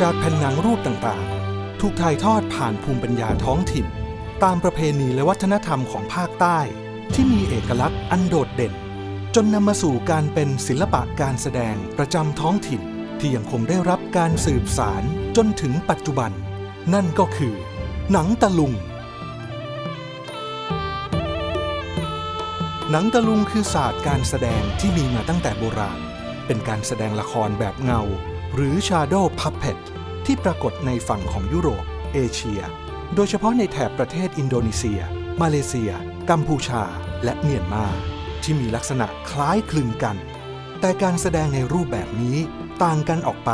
จากแผ่นหนังรูปต่างๆ ถูกถ่ายทอดผ่านภูมิปัญญาท้องถิ่น ตามประเพณีและวัฒนธรรมของภาคใต้ ที่มีเอกลักษณ์อันโดดเด่น จนนำมาสู่การเป็นศิลปะการแสดงประจำท้องถิ่น ที่ยังคงได้รับการสืบสารจนถึงปัจจุบัน นั่นก็คือ หนังตะลุง หนังตะลุงคือศาสตร์การแสดงที่มีมาตั้งแต่โบราณ เป็นการแสดงละครแบบเงา หรือ Shadow Puppet ที่ปรากฏในฝั่งของยุโรป เอเชีย โดยเฉพาะในแถบประเทศอินโดนีเซีย มาเลเซีย กัมพูชา และเมียนมา ที่มีลักษณะคล้ายคลึงกัน แต่การแสดงในรูปแบบนี้ต่างกันออกไป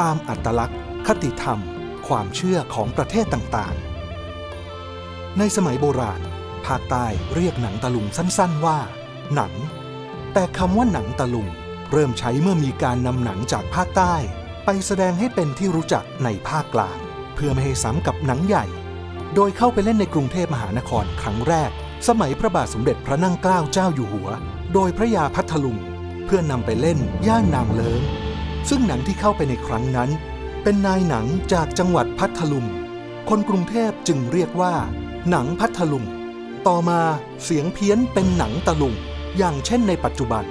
ตามอัตลักษณ์ คติธรรม ความเชื่อของประเทศต่างๆ ในสมัยโบราณ ภาคใต้เรียกหนังตะลุงสั้นๆว่า หนัง แต่คำว่าหนังตะลุงเริ่มใช้เมื่อมีการนำหนังจากภาคใต้ ไปแสดงให้เป็นที่รู้จักในภาคกลาง เพื่อไม่ให้ซ้ำกับหนังใหญ่ โดยเข้าไปเล่นในกรุงเทพมหานครครั้งแรก สมัยพระบาทสมเด็จพระนั่งเกล้าเจ้าอยู่หัว โดยพระยาพัทลุง เพื่อนำไปเล่นย่านนางเลิงซึ่งหนังที่เข้าไปในครั้งนั้น เป็นนายหนังจากจังหวัดพัทลุงคนกรุงเทพจึงเรียกว่า หนังพัทลุงต่อมาเสียงเพี้ยนเป็นหนังตะลุงอย่างเช่นในปัจจุบัน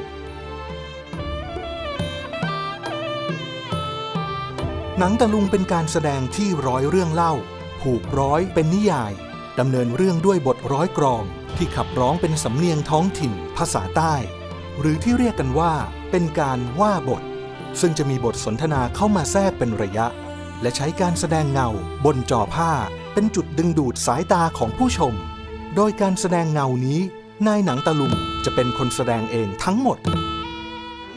หนังตะลุงเป็นการแสดงที่ร้อยเรื่องเล่า ผูกร้อยเป็นนิยาย ดำเนินเรื่องด้วยบทร้อยกรอง ที่ขับร้องเป็นสำเนียงท้องถิ่น ภาษาใต้ หรือที่เรียกกันว่า เป็นการว่าบท ซึ่งจะมีบทสนทนาเข้ามาแทรกเป็นระยะ และใช้การแสดงเงา บนจอผ้า เป็นจุดดึงดูดสายตาของผู้ชม โดยการแสดงเงานี้นายหนังตะลุงจะเป็นคนแสดงเองทั้งหมด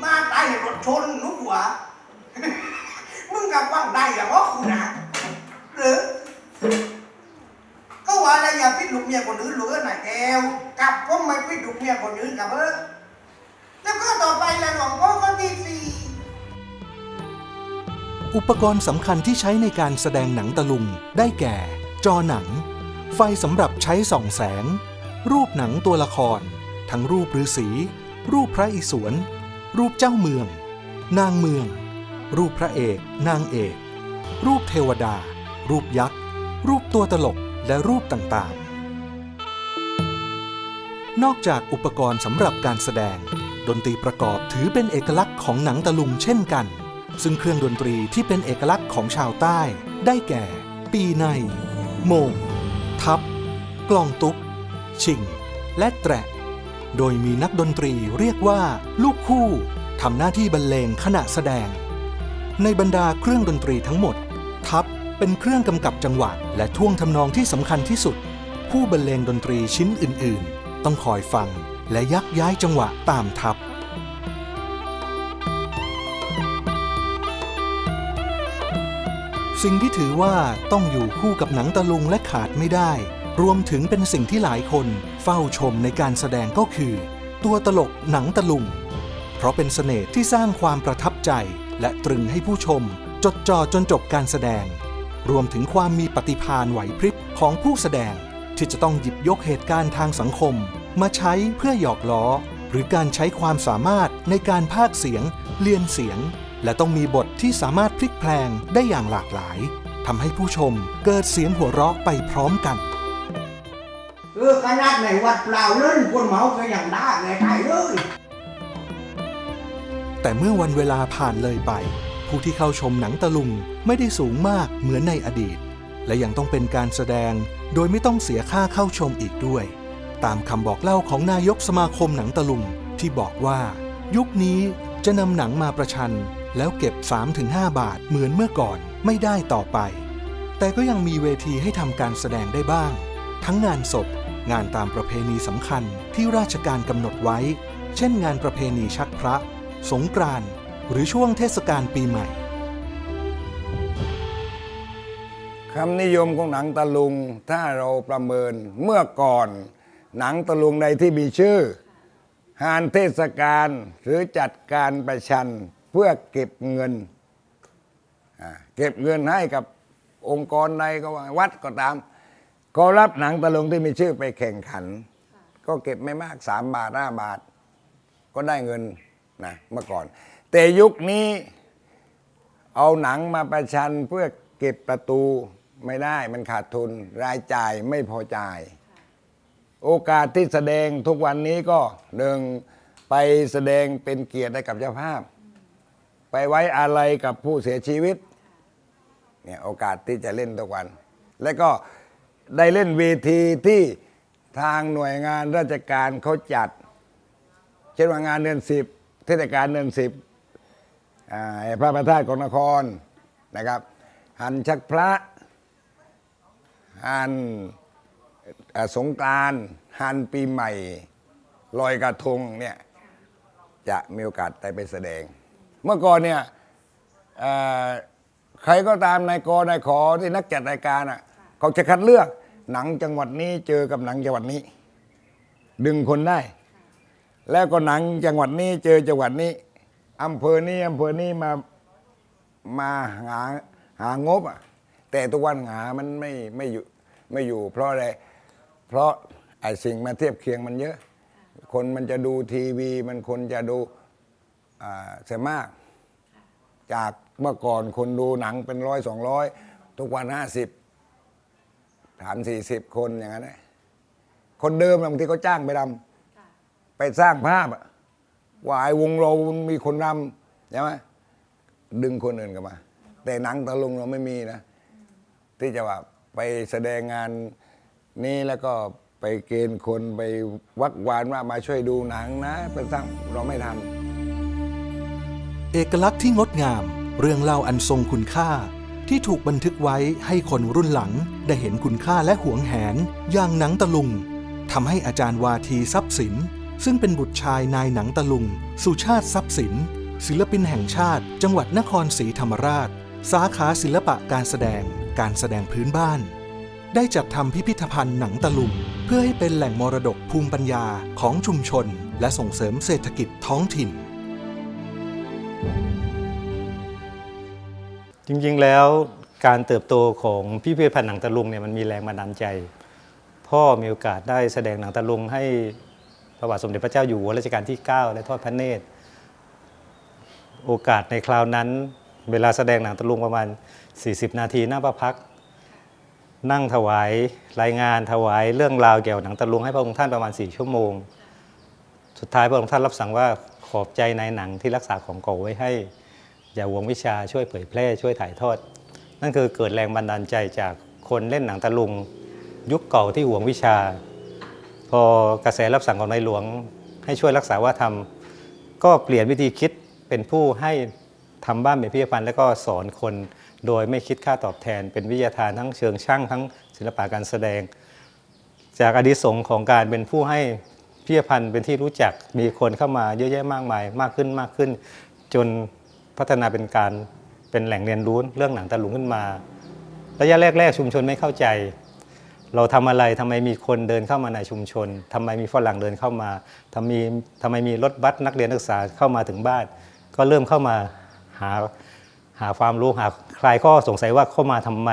มาไต่รถชนนุกหัว กับว่างได้อะเพราะคุณนะหรือก็ว่าอะไรอย่าพิดลูกเมียคนอื่นหรือไหนะแก้วกับก็ไม่พิดลูกเมียคนอื่นกับเออแล้วก็ต่อไปละหลวงพ่อก็ที่สี่อุปกรณ์สำคัญที่ใช้ในการแสดงหนังตะลุง ได้แก่ จอหนัง ไฟสำหรับใช้ส่องแสง รูปหนังตัวละคร ทั้งรูปฤาษีรูปพระอิศวรรูปเจ้าเมือง นางเมือง รูปพระเอก นางเอก รูปเทวดา รูปยักษ์ รูปตัวตลก และรูปต่างๆ นอกจากอุปกรณ์สำหรับการแสดง ดนตรีประกอบถือเป็นเอกลักษณ์ของหนังตะลุงเช่นกัน ซึ่งเครื่องดนตรีที่เป็นเอกลักษณ์ของชาวใต้ ได้แก่ ปีใน โมง ทับ กลองตุ๊กชิง และแตรโดยมีนักดนตรีเรียกว่า ลูกคู่ทำหน้าที่บรรเลงขณะแสดง ในบรรดาเครื่องดนตรีทั้งหมด ทับเป็นเครื่องกำกับจังหวะและท่วงทำนองที่สำคัญที่สุด ผู้บรรเลงดนตรีชิ้นอื่น ๆ ต้องคอยฟังและยักย้ายจังหวะตามทับสิ่งที่ถือว่าต้องอยู่คู่กับหนังตะลุงและขาดไม่ได้ รวมถึงเป็นสิ่งที่หลายคนเฝ้าชมในการแสดงก็คือ ตัวตลกหนังตะลุง เพราะเป็นเสน่ห์ที่สร้างความประทับใจ และตรึงให้ผู้ชมจดจ่อจนจบการแสดง รวมถึงความมีปฏิภาณไหวพริบของผู้แสดง ที่จะต้องหยิบยกเหตุการณ์ทางสังคม มาใช้เพื่อหยอกล้อ หรือการใช้ความสามารถในการพากเสียง เลียนเสียง และต้องมีบทที่สามารถพลิกแพลงได้อย่างหลากหลายทำให้ผู้ชมเกิดเสียงหัวเราะไปพร้อมกันเออขนาดในวัดเปล่าเล่นคนเมาก็ยังได้ไงไถ่เลย แต่เมื่อวันเวลาผ่านเลยไป ผู้ที่เข้าชมหนังตะลุงไม่ได้สูงมากเหมือนในอดีต และยังต้องเป็นการแสดง โดยไม่ต้องเสียค่าเข้าชมอีกด้วย ตามคำบอกเล่าของนายกสมาคมหนังตะลุงที่บอกว่า ยุคนี้จะนำหนังมาประชัน แล้วเก็บ 3-5 บาทเหมือนเมื่อก่อนไม่ได้ต่อไป แต่ก็ยังมีเวทีให้ทำการแสดงได้บ้าง ทั้งงานศพ งานตามประเพณีสำคัญที่ราชการกำหนดไว้ เช่นงานประเพณีชักพระ สงกรานต์หรือช่วงเทศกาลปีใหม่คำนิยมของหนังตะลุงถ้าเราประเมินเมื่อก่อน หนังตะลุงใดที่มีชื่อหานเทศกาลหรือจัดการประชันเพื่อเก็บเงิน เก็บเงินให้กับองค์กรใดก็วัดก็ตาม ก็รับหนังตะลุงที่มีชื่อไปแข่งขัน ก็เก็บไม่มากสามบาทห้าบาท ก็ได้เงิน นะเมื่อก่อน แต่ยุคนี้เอาหนังมาประชันเพื่อเก็บประตูไม่ได้มันขาดทุนรายจ่ายไม่พอจ่าย โอกาสที่แสดงทุกวันนี้ก็หนึ่งไปแสดงเป็นเกียรติให้กับเจ้าภาพ ไปไว้อาลัยกับผู้เสียชีวิตเนี่ยโอกาสที่จะเล่นทุกวัน และก็ได้เล่นเวทีที่ทางหน่วยงานราชการเขาจัด เช่นว่างานเดือนสิบเทศกาลเดือนสิบพระประธาตุของนครนะครับหันชักพระหันสงกรานหันปีใหม่ลอยกระทงเนี่ยจะมีโอกาสได้ไปแสดง เมื่อก่อนเนี่ยใครก็ตามนายกนายขอที่นักจัดรายการอะเขาจะคัดเลือกหนังจังหวัดนี้เจอกับหนังจังหวัดนี้ ดึงคนได้ แล้วก็หนังจังหวัดนี้เจอจังหวัดนี้อำเภอนี้อำเภอนี้มามาหาหางบอะแต่ทุกวันหามันไม่ไม่อยู่ไม่อยู่ เพราะอะไรเพราะไอ้สิ่งมาเทียบเคียงมันเยอะ คนมันจะดูทีวี มันคนจะดูอ่าเสียมาก จากเมื่อก่อนคนดูหนังเป็นร้อยสองร้อยทุกวันห้าสิบถามสี่สิบคนอย่างนั้นคนเดิมบางทีเขาจ้างไปดำ ไปสร้างภาพอะว่าไอ้วงเรามีคนรำใช่ไหมดึงคนอื่นกลับมา แต่หนังตะลุงเราไม่มีนะ ที่จะว่าไปแสดงงานนี้แล้วก็ไปเกณฑ์คนไปวักวานว่ามาช่วยดูหนังนะไปสร้างเราไม่ทำเอกลักษณ์ที่งดงาม เรื่องเล่าอันทรงคุณค่า ที่ถูกบันทึกไว้ให้คนรุ่นหลังได้เห็นคุณค่าและหวงแหน อย่างหนังตะลุงทำให้อาจารย์วาทีทรัพย์สิน ซึ่งเป็นบุตรชายนายหนังตะลุง สุชาติทรัพย์สิน ศิลปินแห่งชาติ จังหวัดนครศรีธรรมราช สาขาศิลปะการแสดง การแสดงพื้นบ้าน ได้จัดทำพิพิธภัณฑ์หนังตะลุง เพื่อให้เป็นแหล่งมรดกภูมิปัญญาของชุมชน และส่งเสริมเศรษฐกิจท้องถิ่น จริงๆแล้วการเติบโตของพิพิธภัณฑ์หนังตะลุงเนี่ยมันมีแรงบันดาลใจ พ่อมีโอกาสได้แสดงหนังตะลุงให้ ระบาทสมเด็จพระเจ้าอยู่หัวรัชกาลที่ 9 และทอดพระเนตร โอกาสในคราวนั้น เวลาแสดงหนังตะลุงประมาณ 40 นาทีหน้าพระพัก นั่งถวายรายงานถวายเรื่องราวเกี่ยวกับหนังตะลุงให้พระองค์ท่านประมาณ 4 ชั่วโมง สุดท้ายพระองค์ท่านรับสั่งว่าขอบใจในหนังที่รักษาของเก่าไว้ให้ อย่าหวงวิชาช่วยเผยแพร่ช่วยถ่ายทอด นั่นคือเกิดแรงบันดาลใจจากคนเล่นหนังตะลุง ยุคเก่าที่หวงวิชา พอกระแสรับสั่งของในหลวง ให้ช่วยรักษาว่าทำก็เปลี่ยนวิธีคิดเป็นผู้ให้ทำบ้านเป็นพิพิธภัณฑ์ แล้วก็สอนคนโดยไม่คิดค่าตอบแทน เป็นวิทยาทานทั้งเชิงช่างทั้งศิลปะการแสดง จากอดีสงของการเป็นผู้ให้พิพิธภัณฑ์เป็นที่รู้จักมีคนเข้ามาเยอะแยะมากมายมากขึ้นมากขึ้น จนพัฒนาเป็นการเป็นแหล่งเรียนรู้เรื่องหนังตะลุงขึ้นมา ระยะแรก ๆ ชุมชนไม่เข้าใจ เราทำอะไรทำไมมีคนเดินเข้ามาในชุมชนทำไมมีฝรั่งเดินเข้ามาทำไมทำไมมีรถบัสนักเรียนนักศึกษาเข้ามาถึงบ้าน ก็เริ่มเข้ามาหาหาความรู้หาคลายข้อสงสัยว่าเข้ามาทำไม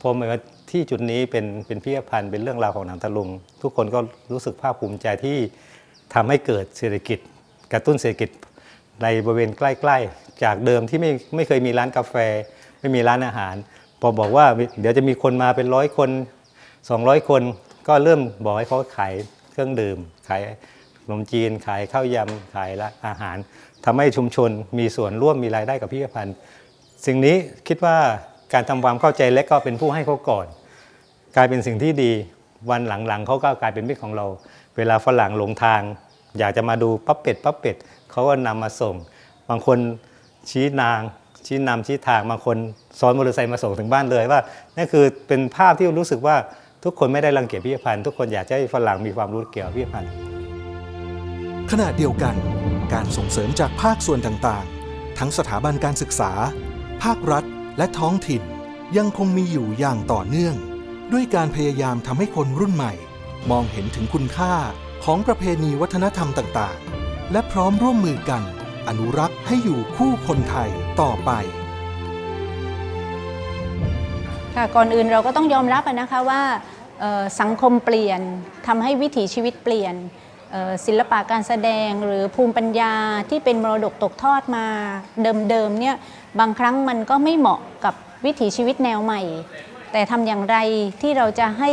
พอมาที่จุดนี้เป็นเป็นพิพิธภัณฑ์เป็นเรื่องราวของหนังตะลุง ทุกคนก็รู้สึกภาคภูมิใจที่ทำให้เกิดเศรษฐกิจ กระตุ้นเศรษฐกิจในบริเวณใกล้ๆ จากเดิมที่ไม่ไม่เคยมีร้านกาแฟ ไม่มีร้านอาหาร พอบอกว่าเดี๋ยวจะมีคนมาเป็นร้อยคน 200 คนก็เริ่มบอกให้เขาขายเครื่องดื่ม ขายขนมจีน ขายข้าวยำ ขายละอาหารทำให้ชุมชนมีส่วนร่วมมีรายได้กับพิพิธภัณฑ์ สิ่งนี้คิดว่าการทำความเข้าใจและก็เป็นผู้ให้เขาก่อน กลายเป็นสิ่งที่ดีวันหลังๆเขาก็กลายเป็นมิตรของเรา เวลาฝรั่งหลงทาง อยากจะมาดูปั๊บเป็ดปั๊บเป็ดเขาก็นำมาส่ง บางคนชี้นาง ชี้นำชี้ทางบางคนซ้อนมอเตอร์ไซค์มาส่งถึงบ้านเลยว่านั่นคือเป็นภาพที่รู้สึกว่า ทุกคนไม่ได้รังเกียจพิพิธภัณฑ์ทุกคนอยากจะให้ฝรั่งมีความรู้เกี่ยวกับพิพิธภัณฑ์ ขณะเดียวกัน การส่งเสริมจากภาคส่วนต่างๆ ทั้งสถาบันการศึกษา ภาครัฐและท้องถิ่น ยังคงมีอยู่อย่างต่อเนื่อง ด้วยการพยายามทำให้คนรุ่นใหม่ มองเห็นถึงคุณค่าของประเพณีวัฒนธรรมต่างๆ และพร้อมร่วมมือกัน อนุรักษ์ให้อยู่คู่คนไทยต่อไปค่ะก่อนอื่นเราก็ต้องยอมรับอะนะคะว่าเอ่อ สังคมเปลี่ยนทำให้วิถีชีวิตเปลี่ยนศิลปะการแสดงหรือภูมิปัญญาที่เป็นมรดกตกทอดมาเดิมๆเนี่ยบางครั้งมันก็ไม่เหมาะกับวิถีชีวิตแนวใหม่ แต่ทำอย่างไรที่เราจะให้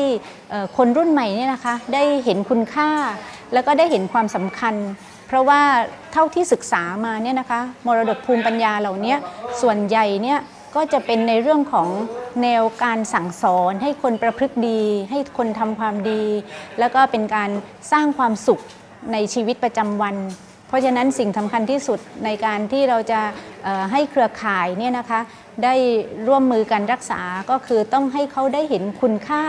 คนรุ่นใหม่เนี่ยนะคะได้เห็นคุณค่า แล้วก็ได้เห็นความสำคัญ เพราะว่าเท่าที่ศึกษามาเนี่ยนะคะมรดกภูมิปัญญาเหล่านี้ส่วนใหญ่เนี่ย ก็จะเป็นในเรื่องของแนวการสั่งสอน ให้คนประพฤติดี ให้คนทำความดี แล้วก็เป็นการสร้างความสุขในชีวิตประจำวัน เพราะฉะนั้นสิ่งสำคัญที่สุดในการที่เราจะให้เครือข่ายเนี่ยนะคะได้ร่วมมือกันรักษาก็คือต้องให้เขาได้เห็นคุณค่า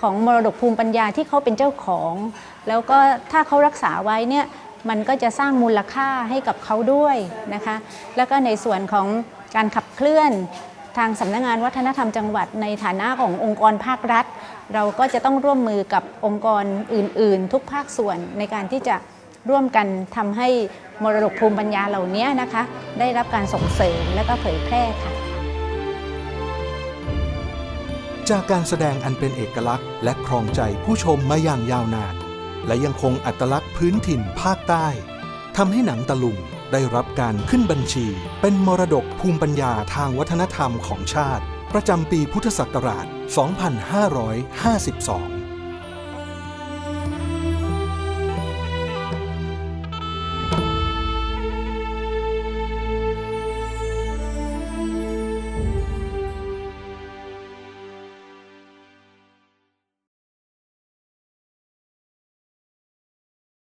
ของมรดกภูมิปัญญาที่เขาเป็นเจ้าของ แล้วก็ถ้าเขารักษาไว้เนี่ยมันก็จะสร้างมูลค่าให้กับเขาด้วยนะคะ แล้วก็ในส่วนของ การขับเคลื่อนทางสำนักงานวัฒนธรรมจังหวัดในฐานะขององค์กรภาครัฐ เราก็จะต้องร่วมมือกับองค์กรอื่น ๆ ทุกภาคส่วนในการที่จะร่วมกันทำให้มรดกภูมิปัญญาเหล่านี้นะคะ ได้รับการส่งเสริมและก็เผยแพร่ค่ะ จากการแสดงอันเป็นเอกลักษณ์ และครองใจผู้ชมมาอย่างยาวนาน และยังคงอัตลักษณ์พื้นถิ่นภาคใต้ทำให้หนังตะลุง ได้รับการขึ้นบัญชี เป็นมรดกภูมิปัญญาทางวัฒนธรรมของชาติ ประจำปีพุทธศักราช 2552